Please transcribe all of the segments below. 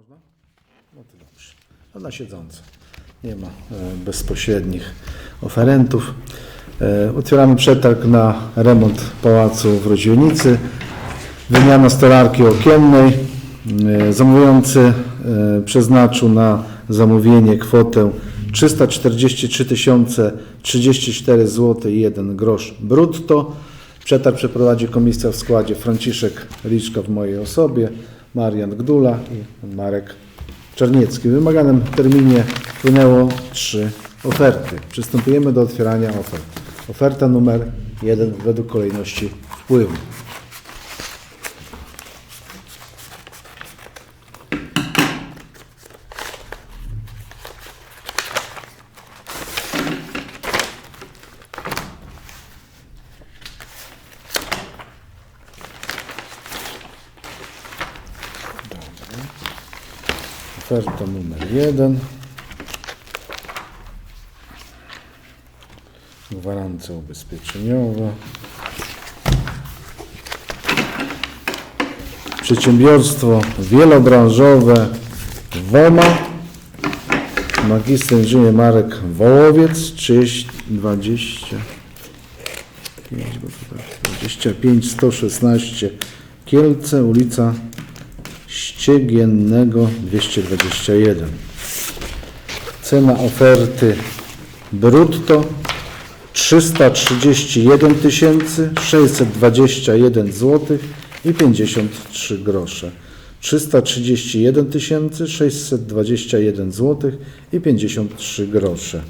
Można? No to dobrze. No na siedząco. Nie ma e, bezpośrednich oferentów. E, otwieramy przetarg na remont pałacu w Rodzielnicy. Wymiana stolarki okiennej. E, Zamówiący przeznaczył na zamówienie kwotę 343 034 zł i 1 grosz brutto. Przetarg przeprowadzi komisja w składzie Franciszek Liczka w mojej osobie, Marian Gdula i Marek Czarniecki. W wymaganym terminie wpłynęło trzy oferty. Przystępujemy do otwierania ofert. Oferta numer jeden według kolejności wpływu. Oferta numer jeden. Gwarancja ubezpieczeniowa. Przedsiębiorstwo wielobranżowe WOMA. Magister inżynier Marek Wołowiec 30, 20, 5, bo to tak, 25 116 Kielce, ulica Ściegiennego 221. Cena oferty brutto 331 621 zł i 53 grosze. 331 621 zł i 53 grosze.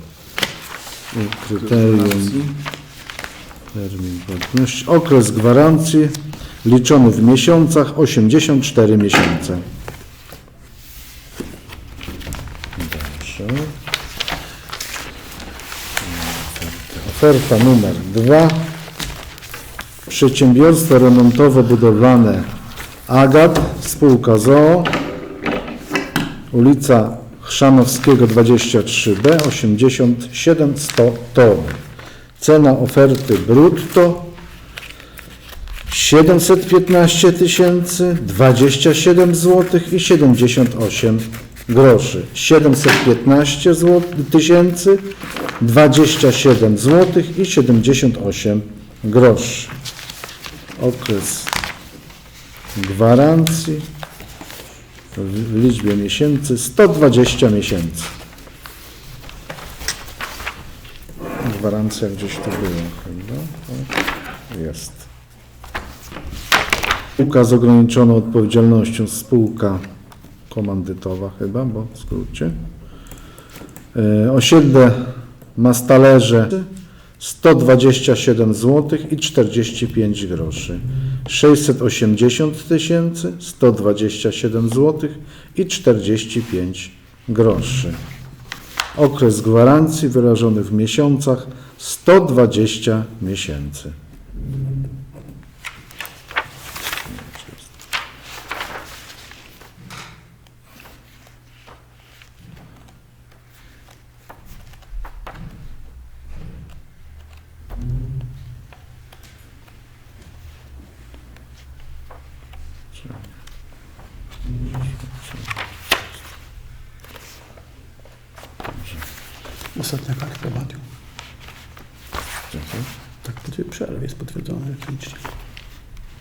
Kryterium termin płatności. Okres gwarancji liczony w miesiącach 84 miesiące. Dobrze. Oferta numer dwa. Przedsiębiorstwo remontowo-budowlane Agat, spółka ZOO, ulica Chrzanowskiego 23B, 87 100 ton. Cena oferty brutto 715 tysięcy, 27 zł i 78 groszy. 715 zł, tysięcy, 27 zł i 78 groszy. Okres gwarancji w liczbie miesięcy 120 miesięcy. Gwarancja gdzieś tu była chyba. O, Jest. Spółka z ograniczoną odpowiedzialnością, spółka komandytowa chyba, bo w skrócie. E, Osiedle Mastalerze 127 zł i 45 groszy. 680 tysięcy 127 zł i 45 groszy. Okres gwarancji wyrażony w miesiącach 120 miesięcy. Ostatnia karta Badiu. Tak, po przerwie jest potwierdzone elektronicznie.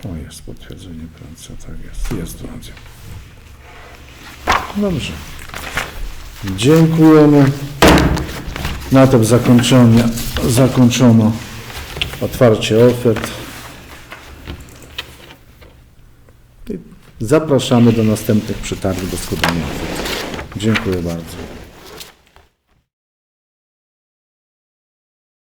O, jest potwierdzenie pracy, tak jest. Jest racja. Dobrze. Dziękujemy. Na tym zakończono, zakończono otwarcie ofert. I zapraszamy do następnych przetargów do składania ofert. Dziękuję bardzo.